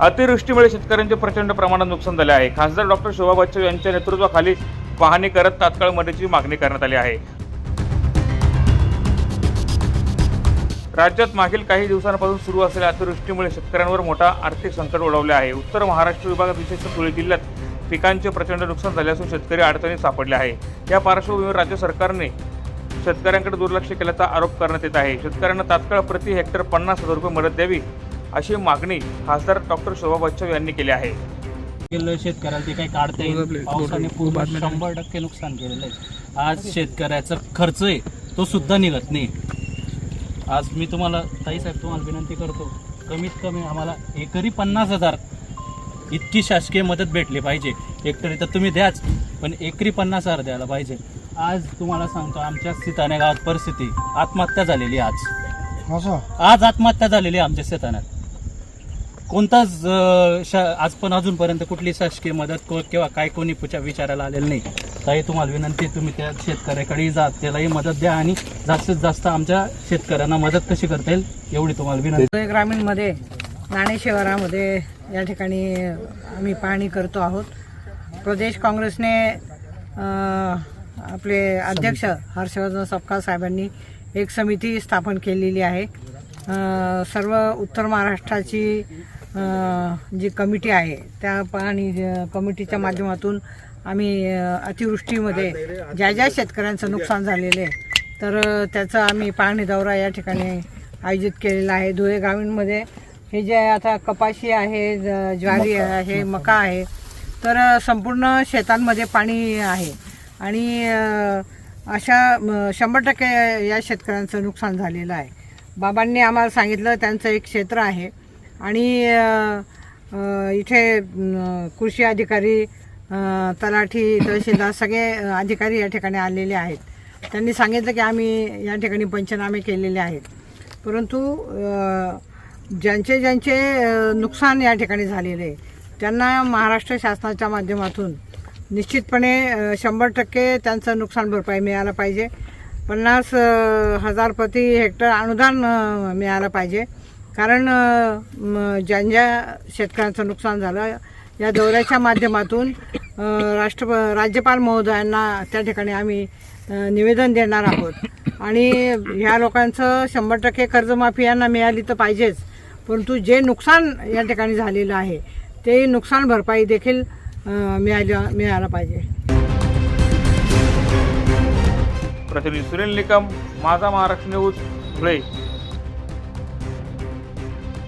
अतिवृष्टीमुळे शेतकऱ्यांचे प्रचंड प्रमाणात नुकसान झाले आहे. खासदार डॉक्टर शोभा बच्चव यांच्या नेतृत्वाखाली पाहणी करत तात्काळ मदतीची मागणी करण्यात आली आहे. राज्यात मागील काही दिवसांपासून सुरू असलेल्या अतिवृष्टीमुळे शेतकऱ्यांवर मोठा आर्थिक संकट ओढवले आहे. उत्तर महाराष्ट्र विभागात विशेषतः धुळे जिल्ह्यात पिकांचे प्रचंड नुकसान झाले असून शेतकरी अडचणीत सापडले आहे. या पार्श्वभूमीवर राज्य सरकारने शेतकऱ्यांकडे दुर्लक्ष केल्याचा आरोप करण्यात येत आहे. शेतकऱ्यांना तात्काळ प्रति हेक्टर पन्नास हजार रुपये मदत द्यावी अशी मागणी खासदार डॉक्टर शोभा बच्चव यांनी केली आहे. गेलं शेतकऱ्याला ते काही काढता येईल पावसाने पूर्ण शंभर टक्के नुकसान केलेलं आहे. आज शेतकऱ्याचा खर्च आहे तो सुद्धा निघत नाही. आज मी तुम्हाला ताईसाहेब तुम्हाला विनंती करतो कमीत कमी आम्हाला एकरी पन्नास हजार इतकी शासकीय मदत भेटली पाहिजे. एकतरी तर तुम्ही द्याच पण एकरी पन्नास हजार द्यायला पाहिजे. आज तुम्हाला सांगतो आमच्या सीताने गावात परिस्थिती आत्महत्या झालेली आहे आज. आज आत्महत्या झालेली आहे आमच्या शेताण्यात कोणताच आज पण अजूनपर्यंत कुठली शासकीय मदत को- किंवा काय कोणी पुढच्या विचारायला आलेलं नाही. ताई तुम्हाला विनंती तुम्ही त्या शेतकऱ्याकडे जा त्यालाही मदत द्या आणि जास्तीत जास्त आमच्या शेतकऱ्यांना मदत कशी करता येईल एवढी तुम्हाला विनंती ग्रामीणमध्ये नाणे शहरामध्ये या ठिकाणी आम्ही पाहणी करतो आहोत. प्रदेश काँग्रेसने आपले अध्यक्ष हर्षवर्धन सपकाळ साहेबांनी एक समिती स्थापन केलेली आहे. सर्व उत्तर महाराष्ट्राची जी कमिटी आहे त्या अ, कमिटीच्या माध्यमातून आम्ही अतिवृष्टीमध्ये ज्या ज्या शेतकऱ्यांचं नुकसान झालेलं आहे तर त्याचा आम्ही पाहणी दौरा या ठिकाणी आयोजित केलेला आहे. धुळे ग्रामीणमध्ये हे जे आता कपाशी आहे ज- ज्वारी आहे मका आहे तर संपूर्ण शेतांमध्ये पाणी आहे. आणि अशा शंभर टक्के या शेतकऱ्यांचं नुकसान झालेलं आहे. बाबांनी आम्हाला सांगितलं त्यांचं एक क्षेत्र आहे. आणि इथे कृषी अधिकारी तलाठी तहसीलदार सगळे अधिकारी या ठिकाणी आलेले आहेत. त्यांनी सांगितलं की आम्ही या ठिकाणी पंचनामे केलेले आहेत. परंतु ज्यांचे ज्यांचे नुकसान या ठिकाणी झालेले आहे त्यांना महाराष्ट्र शासनाच्या माध्यमातून निश्चितपणे शंभर टक्के त्यांचं नुकसान भरपाई मिळायला पाहिजे. पन्नास हजार प्रति हेक्टर अनुदान मिळालं पाहिजे. कारण ज्यांच्या ज्या शेतकऱ्यांचं नुकसान झालं या दौऱ्याच्या माध्यमातून राष्ट्र राज्यपाल महोदयांना त्या ठिकाणी आम्ही निवेदन देणार आहोत. आणि ह्या लोकांचं शंभर टक्के कर्जमाफी यांना मिळाली तर पाहिजेच. परंतु जे नुकसान या ठिकाणी झालेलं आहे ते नुकसान भरपाई देखील मिळाल्या मिळायला पाहिजे. प्रतिनिधी सुनील निकम माझा महाराष्ट्र न्यूज धुळे.